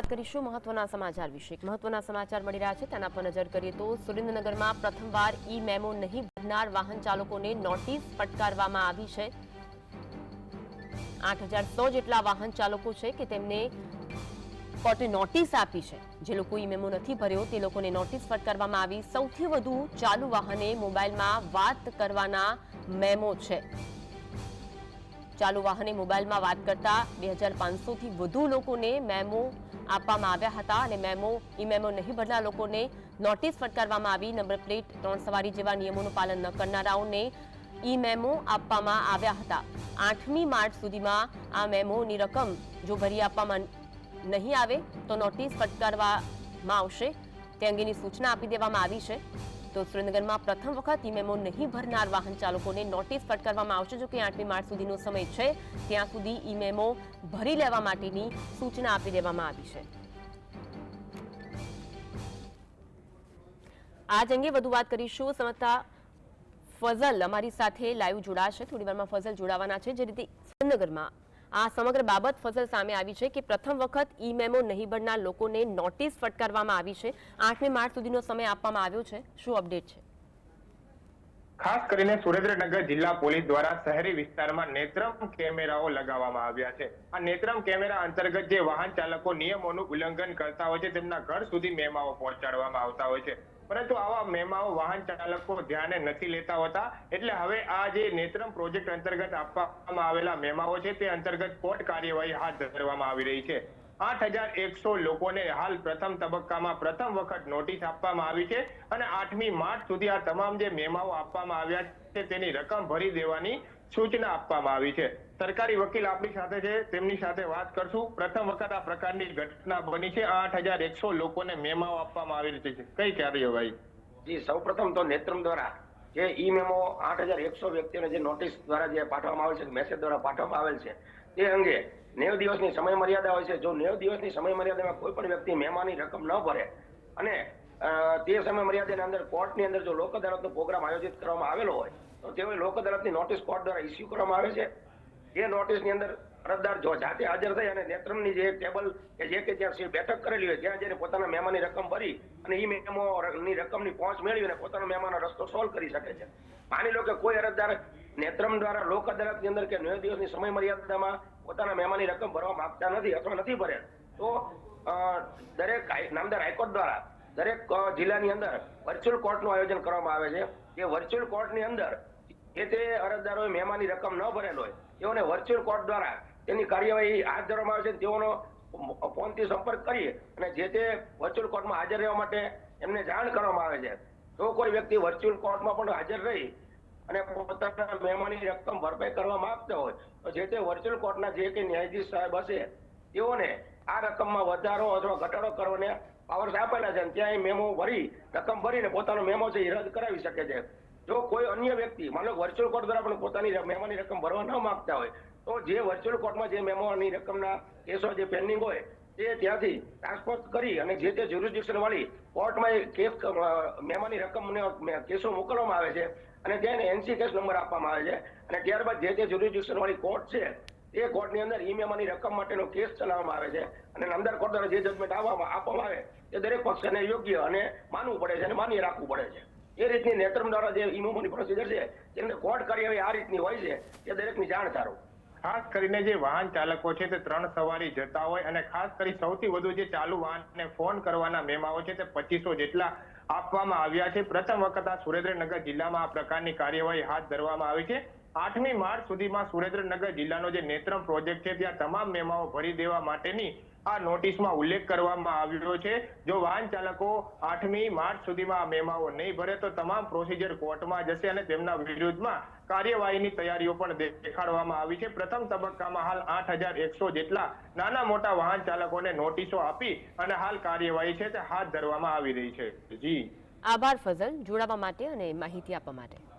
વાત કરીશું મહત્વના સમાચાર વિશે. મહત્વના સમાચાર મળી રહ્યા છે, તેના પર નજર કરીએ તો સુરેન્દ્રનગરમાં પ્રથમવાર ઈ મેમો નહીં ભરનાર વાહન ચાલકોને નોટિસ ફટકારવામાં આવી છે. આઠ જેટલા વાહન ચાલકો છે કે તેમને કોર્ટે નોટિસ આપી છે. જે લોકો ઈ મેમો નથી ભર્યો, તે લોકોને નોટિસ ફટકારવામાં આવી. સૌથી વધુ ચાલુ વાહને મોબાઈલમાં વાત કરવાના મેમો છે. ચાલુ વાહને મોબાઈલમાં વાત કરતા બે હજાર પાંચસોથી વધુ લોકોને મેમો આપવામાં આવ્યા હતા અને મેમો, ઈ મેમો નહીં ભરનાર લોકોને નોટિસ ફટકારવામાં આવી, નંબર પ્લેટ ત્રણ સવારી જેવા નિયમોનું પાલન ન કરનારાઓને ઈ મેમો આપવામાં આવ્યા હતા. આઠમી માર્ચ સુધીમાં આ મેમોની રકમ જો ભરી આપવામાં નહીં આવે તો નોટિસ ફટકારવામાં આવશે. તે અંગેની સૂચના આપી દેવામાં આવી છે. તો સુરેન્દ્રનગરમાં પ્રથમ વખત ઈ મેમો નહીં ભરનાર વાહન ચાલકોને નોટિસ ફટકારવામાં આવશે, જો કે આઠમી માર્ચ સુધીનો સમય છે. ત્યાં સુધી ઈ મેમો ભરી લેવા માટેની સૂચના આપી દેવામાં આવી છે. આજ અંગે વધુ વાત કરીશું. સમજતા ફઝલ અમારી સાથે લાઈવ જોડાશે. થોડી વારમાં ફઝલ જોડાવાના છે. જે રીતે સુરેન્દ્રનગરમાં આ સમગ્ર બાબત ફસલ સામે આવી છે કે પ્રથમ વખત ઈ મેમો નહીં ભરનાર લોકોને નોટિસ ફટકારવામાં આવી છે. આઠમી માર્ચ સુધીનો સમય આપવામાં આવ્યો છે. શું અપડેટ છે? ખાસ કરીને સુરેન્દ્રનગર જિલ્લા પોલીસ દ્વારા શહેરી વિસ્તારમાં નેત્રમ કેમેરાઓ લગાવવામાં આવ્યા છે. આ નેત્રમ કેમેરા અંતર્ગત જે વાહન ચાલકો નિયમોનું ઉલ્લંઘન કરતા હોય છે, તેમના ઘર સુધી મેમાઓ પહોંચાડવામાં આવતા હોય છે. પરંતુ આવા મેમાઓ વાહન ચાલકો ધ્યાને નથી લેતા હોતા. એટલે હવે આ જે નેત્રમ પ્રોજેક્ટ અંતર્ગત આપવામાં આવેલા મેમાઓ છે, તે અંતર્ગત કોર્ટ કાર્યવાહી હાથ ધરવામાં આવી રહી છે. આઠ હજાર એકસો લોકોને હાલ પ્રથમ તબક્કામાં પ્રથમ વખત નોટિસ આપવામાં આવી છે અને આઠમી માર્ચ સુધી આ તમામ જે મેમાઓ આપવામાં આવ્યા છે, તેની રકમ ભરી દેવાની સૂચના આપવામાં આવી છે. સરકારી વકીલ આપણી સાથે છે, તેમની સાથે વાત કરશું. પ્રથમ વખત આ પ્રકારની ઘટના બની છે. આઠ હજાર એકસો લોકોને મેમાઓ આપવામાં આવી રહી છે. કઈ કાર્યવાહી જી, સૌપ્રથમ તો નેત્રમ દ્વારા જે ઈ મેમો આઠ હજાર એકસો વ્યક્તિઓને જે નોટિસ દ્વારા જે પાઠવવામાં આવે છે મેસેજ દ્વારા પાઠવવામાં આવેલ છે, તે અંગે નેવ દિવસની સમય મર્યાદા હોય છે. જો નેવ દિવસની સમય મર્યાદામાં કોઈ પણ વ્યક્તિ મહેમાની રકમ ન ભરે અને તે સમય મર્યાદાની અંદર કોર્ટની અંદર જો લોક અદાલતનો પ્રોગ્રામ આયોજિત કરવામાં આવેલો હોય, તો તેઓએ લોક અદાલતની નોટિસ કોર્ટ દ્વારા ઇસ્યુ કરવામાં આવે છે. જે નોટિસની અંદર અરજદાર જો જાતે હાજર થઈ અને નેત્રમની જે ટેબલ કે જે કે જ્યાં બેઠક કરેલી હોય, ત્યાં જઈને પોતાના મહેમાનની રકમ ભરી અને એ મેમો ની રકમની પહોંચ મેળવી અને પોતાનો મહેમાનનો રસ્તો સોલ્વ કરી શકે છે. માની લો કે કોઈ અરજદાર નેત્રમ દ્વારા લોક અદાલતની અંદર કે નેવ દિવસની સમય મર્યાદામાં પોતાના મહેમાનની રકમ ભરવા માંગતા નથી અથવા નથી ભરે, તો દરેક નામદાર હાઈકોર્ટ દ્વારા દરેક જિલ્લાની અંદર વર્ચ્યુઅલ કોર્ટનું આયોજન કરવામાં આવે છે. કે વર્ચ્યુઅલ કોર્ટની અંદર જે તે અરજદારોએ મહેમાનની રકમ ન ભરેલ હોય, તેઓને વર્ચ્યુઅલ કોર્ટ દ્વારા તેની કાર્યવાહી હાથ ધરવામાં આવે છે તેઓનો ફોનથી સંપર્ક કરી અને જે તે વર્ચ્યુઅલ કોર્ટમાં હાજર રહેવા માટે એમને જાણ કરવામાં આવે છે. જો કોઈ વ્યક્તિ વર્ચ્યુઅલ કોર્ટમાં પણ હાજર રહી અને પોતાના મહેમાનની રકમ ભરપાઈ કરવા માંગતા હોય, તો જે તે વર્ચ્યુઅલ કોર્ટના જે કે ન્યાયાધીશ સાહેબ હશે તેઓને આ રકમમાં વધારો અથવા ઘટાડો કરવાને પાવર્સ આપેલા છે અને ત્યાં મેમો ભરી રકમ ભરીને પોતાનો મેમો છે એ રદ કરાવી શકે છે. જો કોઈ અન્ય વ્યક્તિ, માનો વર્ચ્યુઅલ કોર્ટ દ્વારા પણ પોતાની મેમોની રકમ ભરવા ન માંગતા હોય, તો જે વર્ચ્યુઅલ કોર્ટમાં જે મેમોની રકમના કેસો જે પેન્ડિંગ હોય, તે ત્યાંથી ટ્રાન્સફર કરી અને જે તે જ્યુરિસ્ડિક્શન વાળી કોર્ટમાં એ કેસ મેમોની રકમને કેસો મોકલવામાં આવે છે અને તેને એનસી કેસ નંબર આપવામાં આવે છે. અને ત્યારબાદ જે તે જ્યુરિસ્ડિક્શન વાળી કોર્ટ છે તે કોર્ટની અંદર ઈ મેમોની રકમ માટેનો કેસ ચલાવવામાં આવે છે અને નંદર કોર્ટ દ્વારા જે જજમેન્ટ આવવામાં આપવામાં આવે તે દરેક પક્ષને યોગ્ય અને માનવું પડે છે અને માન્ય રાખવું પડે છે. એ રીતની નેત્રમ દ્વારા જે ઈ મેમોની પ્રોસિજર છે તેમને કોર્ટ કાર્યવાહી આ રીતની હોય છે તે દરેકની જાણ સારું. ખાસ કરીને જે વાહન ચાલકો છે તે ત્રણ સવારી જતા હોય અને ખાસ કરી સૌથી વધુ જે ચાલુ વાહનને ફોન કરવાના મેમાઓ છે તે પચીસો જેટલા આપવામાં આવ્યા છે. પ્રથમ વખત આ સુરેન્દ્રનગર જિલ્લામાં આ પ્રકારની કાર્યવાહી હાથ ધરવામાં આવી છે. આઠમી માર્ચ સુધીમાં સુરેન્દ્રનગર જિલ્લાનો જે નેત્રમ પ્રોજેક્ટ છે, ત્યાં તમામ મેમાઓ ભરી દેવા માટેની આ નોટિસમાં ઉલ્લેખ કરવામાં આવ્યો છે. જો વાહન ચાલકો આઠમી માર્ચ સુધીમાં આ મેમાઓ નહીં ભરે, તો તમામ પ્રોસિજર કોર્ટમાં જશે અને તેમના વિરુદ્ધમાં કાર્યવાહીની તૈયારીઓ પણ દેખાડવામાં આવી છે. પ્રથમ તબક્કામાં હાલ આઠ જેટલા નાના મોટા વાહન ચાલકોને નોટિસો આપી અને હાલ કાર્યવાહી છે તે હાથ ધરવામાં આવી રહી છે. જી. આભાર, ફઝલ. જોડાવા માટે અને માહિતી આપવા માટે.